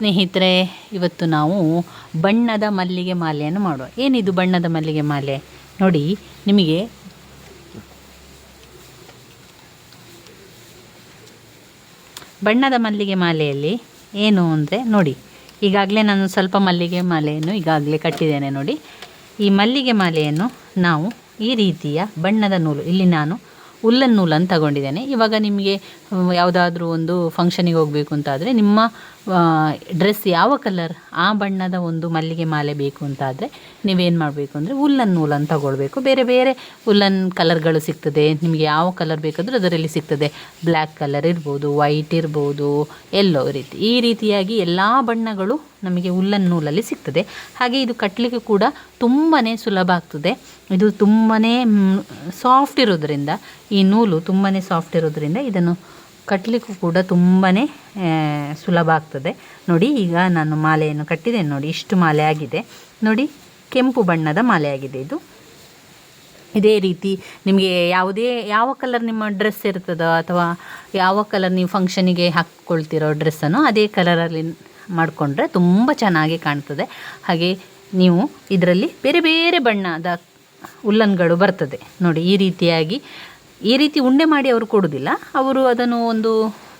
ಸ್ನೇಹಿತರೆ, ಇವತ್ತು ನಾವು ಬಣ್ಣದ ಮಲ್ಲಿಗೆ ಮಾಲೆಯನ್ನು ಮಾಡುವ ಏನಿದು ಬಣ್ಣದ ಮಲ್ಲಿಗೆ ಮಾಲೆ? ನೋಡಿ, ನಿಮಗೆ ಬಣ್ಣದ ಮಲ್ಲಿಗೆ ಮಾಲೆಯಲ್ಲಿ ಏನು ಅಂದರೆ, ನೋಡಿ, ಈಗಾಗಲೇ ನಾನು ಸ್ವಲ್ಪ ಮಲ್ಲಿಗೆ ಮಾಲೆಯನ್ನು ಈಗಾಗಲೇ ಕಟ್ಟಿದ್ದೇನೆ, ನೋಡಿ. ಈ ಮಲ್ಲಿಗೆ ಮಾಲೆಯನ್ನು ನಾವು ಈ ರೀತಿಯ ಬಣ್ಣದ ನೂಲು, ಇಲ್ಲಿ ನಾನು ಉಲ್ಲನ್ ನೂಲನ್ನು ತಗೊಂಡಿದ್ದೇನೆ. ಇವಾಗ ನಿಮಗೆ ಯಾವುದಾದ್ರೂ ಒಂದು ಫಂಕ್ಷನಿಗೆ ಹೋಗಬೇಕು ಅಂತಾದರೆ ನಿಮ್ಮ ಡ್ರೆಸ್ ಯಾವ ಕಲರ್ ಆ ಬಣ್ಣದ ಒಂದು ಮಲ್ಲಿಗೆ ಮಾಲೆ ಬೇಕು ಅಂತಾದರೆ ನೀವೇನು ಮಾಡಬೇಕು ಅಂದರೆ ಉಲ್ಲನ್ ನೂಲನ್ನು ತಗೊಳ್ಬೇಕು. ಬೇರೆ ಬೇರೆ ಉಲ್ಲನ್ ಕಲರ್ಗಳು ಸಿಗ್ತದೆ. ನಿಮಗೆ ಯಾವ ಕಲರ್ ಬೇಕಾದರೂ ಅದರಲ್ಲಿ ಸಿಗ್ತದೆ. ಬ್ಲ್ಯಾಕ್ ಕಲರ್ ಇರ್ಬೋದು ವೈಟ್ ಇರ್ಬೋದು, ಎಲ್ಲೋ ರೀತಿ. ಈ ರೀತಿಯಾಗಿ ಎಲ್ಲ ಬಣ್ಣಗಳು ನಮಗೆ ಉಲ್ಲನ್ ನೂಲಲ್ಲಿ ಸಿಗ್ತದೆ. ಹಾಗೆ ಇದು ಕಟ್ಟಲಿಕ್ಕೆ ಕೂಡ ತುಂಬಾ ಸುಲಭ ಆಗ್ತದೆ. ಇದು ತುಂಬಾ ಸಾಫ್ಟ್ ಇರೋದ್ರಿಂದ, ಈ ನೂಲು ತುಂಬಾ ಸಾಫ್ಟ್ ಇರೋದ್ರಿಂದ ಇದನ್ನು ಕಟ್ಟಲಿಕ್ಕೂ ಕೂಡ ತುಂಬಾ ಸುಲಭ ಆಗ್ತದೆ. ನೋಡಿ, ಈಗ ನಾನು ಮಾಲೆಯನ್ನು ಕಟ್ಟಿದ್ದೇನೆ. ನೋಡಿ, ಇಷ್ಟು ಮಾಲೆ ಆಗಿದೆ. ನೋಡಿ, ಕೆಂಪು ಬಣ್ಣದ ಮಾಲೆ ಆಗಿದೆ ಇದು. ಇದೇ ರೀತಿ ನಿಮಗೆ ಯಾವುದೇ, ಯಾವ ಕಲರ್ ನಿಮ್ಮ ಡ್ರೆಸ್ ಇರ್ತದೋ ಅಥವಾ ಯಾವ ಕಲರ್ ನೀವು ಫಂಕ್ಷನಿಗೆ ಹಾಕ್ಕೊಳ್ತಿರೋ ಡ್ರೆಸ್ಸನ್ನು ಅದೇ ಕಲರಲ್ಲಿ ಮಾಡಿಕೊಂಡ್ರೆ ತುಂಬ ಚೆನ್ನಾಗಿ ಕಾಣ್ತದೆ. ಹಾಗೆ ನೀವು ಇದರಲ್ಲಿ ಬೇರೆ ಬೇರೆ ಬಣ್ಣದ ಉಲ್ಲನ್ಗಳು ಬರ್ತದೆ. ನೋಡಿ, ಈ ರೀತಿಯಾಗಿ ಈ ರೀತಿ ಉಂಡೆ ಮಾಡಿ ಅವರು ಕೊಡೋದಿಲ್ಲ. ಅವರು ಅದನ್ನು ಒಂದು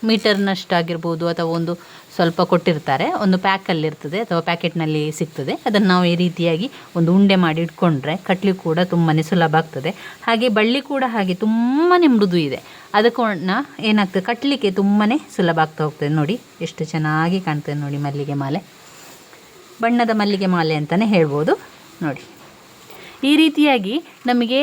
ಮೀಟರ್ನಷ್ಟಾಗಿರ್ಬೋದು ಅಥವಾ ಒಂದು ಸ್ವಲ್ಪ ಕೊಟ್ಟಿರ್ತಾರೆ. ಒಂದು ಪ್ಯಾಕಲ್ಲಿರ್ತದೆ ಅಥವಾ ಪ್ಯಾಕೆಟ್ನಲ್ಲಿ ಸಿಗ್ತದೆ. ಅದನ್ನು ನಾವು ಈ ರೀತಿಯಾಗಿ ಒಂದು ಉಂಡೆ ಮಾಡಿ ಇಟ್ಕೊಂಡ್ರೆ ಕಟ್ಲಿ ಕೂಡ ತುಂಬಾ ಸುಲಭ ಆಗ್ತದೆ. ಹಾಗೆ ಬಳ್ಳಿ ಕೂಡ ಹಾಗೆ ತುಂಬಾ ಮೃದು ಇದೆ. ಅದಕ್ಕೋಣ ಏನಾಗ್ತದೆ ಕಟ್ಟಲಿಕ್ಕೆ ತುಂಬಾ ಸುಲಭ ಆಗ್ತಾ ಹೋಗ್ತದೆ. ನೋಡಿ, ಎಷ್ಟು ಚೆನ್ನಾಗಿ ಕಾಣ್ತದೆ ನೋಡಿ ಮಲ್ಲಿಗೆ ಮಾಲೆ. ಬಣ್ಣದ ಮಲ್ಲಿಗೆ ಮಾಲೆ ಅಂತಲೇ ಹೇಳ್ಬೋದು. ನೋಡಿ, ಈ ರೀತಿಯಾಗಿ ನಮಗೆ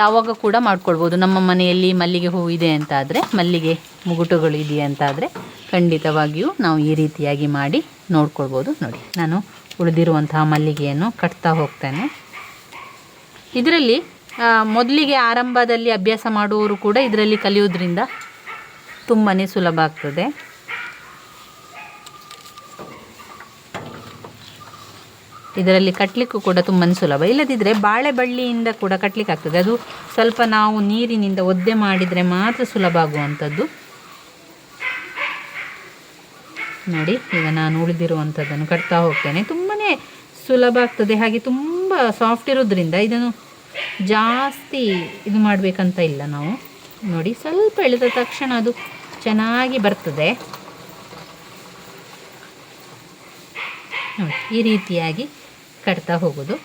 ಯಾವಾಗ ಕೂಡ ಮಾಡ್ಕೊಳ್ಬೋದು ನಮ್ಮ ಮನೆಯಲ್ಲಿ ಮಲ್ಲಿಗೆ ಹೂವು ಇದೆ ಅಂತಾದರೆ, ಮಲ್ಲಿಗೆ ಮುಗುಟುಗಳು ಇದೆ ಅಂತಾದರೆ ಖಂಡಿತವಾಗಿಯೂ ನಾವು ಈ ರೀತಿಯಾಗಿ ಮಾಡಿ ನೋಡ್ಕೊಳ್ಬೋದು ನೋಡಿ. ನಾನು ಉಳಿದಿರುವಂತಹ ಮಲ್ಲಿಗೆಯನ್ನು ಕಟ್ತಾ ಹೋಗ್ತೇನೆ. ಇದರಲ್ಲಿ ಮೊದಲಿಗೆ ಆರಂಭದಲ್ಲಿ ಅಭ್ಯಾಸ ಮಾಡುವವರು ಕೂಡ ಇದರಲ್ಲಿ ಕಲಿಯೋದ್ರಿಂದ ತುಂಬಾ ಸುಲಭ ಆಗ್ತದೆ. ಇದರಲ್ಲಿ ಕಟ್ಟಲಿಕ್ಕೂ ಕೂಡ ತುಂಬ ಸುಲಭ. ಇಲ್ಲದಿದ್ದರೆ ಬಾಳೆ ಬಳ್ಳಿಯಿಂದ ಕೂಡ ಕಟ್ಟಲಿಕ್ಕೆ ಆಗ್ತದೆ. ಅದು ಸ್ವಲ್ಪ ನಾವು ನೀರಿನಿಂದ ಒದ್ದೆ ಮಾಡಿದರೆ ಮಾತ್ರ ಸುಲಭ ಆಗುವಂಥದ್ದು. ನೋಡಿ, ಈಗ ನಾನು ಉಳಿದಿರುವಂಥದ್ದನ್ನು ಕಟ್ತಾ ಹೋಗ್ತೇನೆ. ತುಂಬಾ ಸುಲಭ ಆಗ್ತದೆ. ಹಾಗೆ ತುಂಬ ಸಾಫ್ಟ್ ಇರೋದ್ರಿಂದ ಇದನ್ನು ಜಾಸ್ತಿ ಇದು ಮಾಡಬೇಕಂತ ಇಲ್ಲ ನಾವು. ನೋಡಿ, ಸ್ವಲ್ಪ ಎಳೆದ ತಕ್ಷಣ ಅದು ಚೆನ್ನಾಗಿ ಬರ್ತದೆ. ನೋಡಿ, ಈ ರೀತಿಯಾಗಿ ಕಟ್ತಾ ಹೋಗೋದು.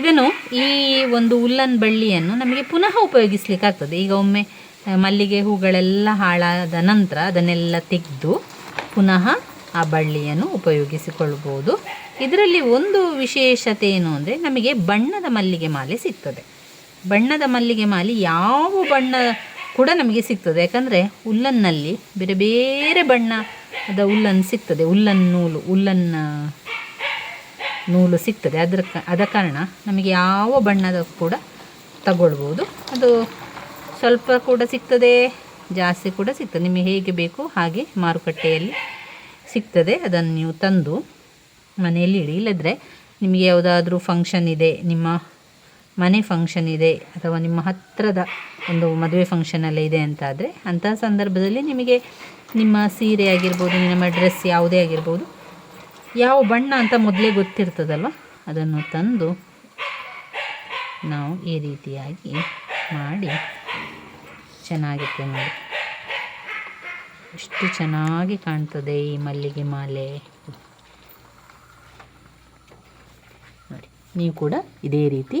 ಇದನ್ನು ಈ ಒಂದು ಉಲ್ಲನ್ ಬಳ್ಳಿಯನ್ನು ನಮಗೆ ಪುನಃ ಉಪಯೋಗಿಸ್ಲಿಕ್ಕೆ ಆಗ್ತದೆ ಈಗ ಒಮ್ಮೆ ಮಲ್ಲಿಗೆ ಹೂಗಳೆಲ್ಲ ಹಾಳಾದ ನಂತರ ಅದನ್ನೆಲ್ಲ ತೆಗೆದು ಪುನಃ ಆ ಬಳ್ಳಿಯನ್ನು ಉಪಯೋಗಿಸಿಕೊಳ್ಬೋದು. ಇದರಲ್ಲಿ ಒಂದು ವಿಶೇಷತೆ ಏನು ಅಂದರೆ ನಮಗೆ ಬಣ್ಣದ ಮಲ್ಲಿಗೆ ಮಾಲೆ ಸಿಗ್ತದೆ. ಬಣ್ಣದ ಮಲ್ಲಿಗೆ ಮಾಲೆ ಯಾವ ಬಣ್ಣ ಕೂಡ ನಮಗೆ ಸಿಗ್ತದೆ. ಯಾಕಂದರೆ ಉಲ್ಲನ್ನಲ್ಲಿ ಬೇರೆ ಬೇರೆ ಬಣ್ಣದ ಉಲ್ಲನ್ ಸಿಗ್ತದೆ, ಉಲ್ಲನ್ ನೂಲು ಉಲ್ಲನ್ ನೂಲು ಸಿಗ್ತದೆ. ಅದರ ಅದ ಕಾರಣ ನಮಗೆ ಯಾವ ಬಣ್ಣದ ಕೂಡ ತಗೊಳ್ಬೋದು. ಅದು ಸ್ವಲ್ಪ ಕೂಡ ಸಿಗ್ತದೆ, ಜಾಸ್ತಿ ಕೂಡ ಸಿಗ್ತದೆ. ನಿಮಗೆ ಹೇಗೆ ಬೇಕು ಹಾಗೆ ಮಾರುಕಟ್ಟೆಯಲ್ಲಿ ಸಿಗ್ತದೆ. ಅದನ್ನು ನೀವು ತಂದು ಮನೆಯಲ್ಲಿ ಇಡಿ. ಇಲ್ಲದ್ರೆ ನಿಮಗೆ ಯಾವುದಾದ್ರೂ ಫಂಕ್ಷನ್ ಇದೆ, ನಿಮ್ಮ ಮನೆ ಫಂಕ್ಷನ್ ಇದೆ ಅಥವಾ ನಿಮ್ಮ ಹತ್ತಿರದ ಒಂದು ಮದುವೆ ಫಂಕ್ಷನೆಲ್ಲ ಇದೆ ಅಂತಾದರೆ ಅಂತಹ ಸಂದರ್ಭದಲ್ಲಿ ನಿಮಗೆ ನಿಮ್ಮ ಸೀರೆ ಆಗಿರ್ಬೋದು, ನಿಮ್ಮ ಡ್ರೆಸ್ ಯಾವುದೇ ಆಗಿರ್ಬೋದು, ಯಾವ ಬಣ್ಣ ಅಂತ ಮೊದಲೇ ಗೊತ್ತಿರ್ತದಲ್ವ? ಅದನ್ನು ತಂದು ನಾವು ಈ ರೀತಿಯಾಗಿ ಮಾಡಿ ಚೆನ್ನಾಗಿತ್ತು ನೋಡಿ ಎಷ್ಟು ಚೆನ್ನಾಗಿ ಕಾಣ್ತದೆ ಈ ಮಲ್ಲಿಗೆ ಮಾಲೆ. ನೋಡಿ, ನೀವು ಕೂಡ ಇದೇ ರೀತಿ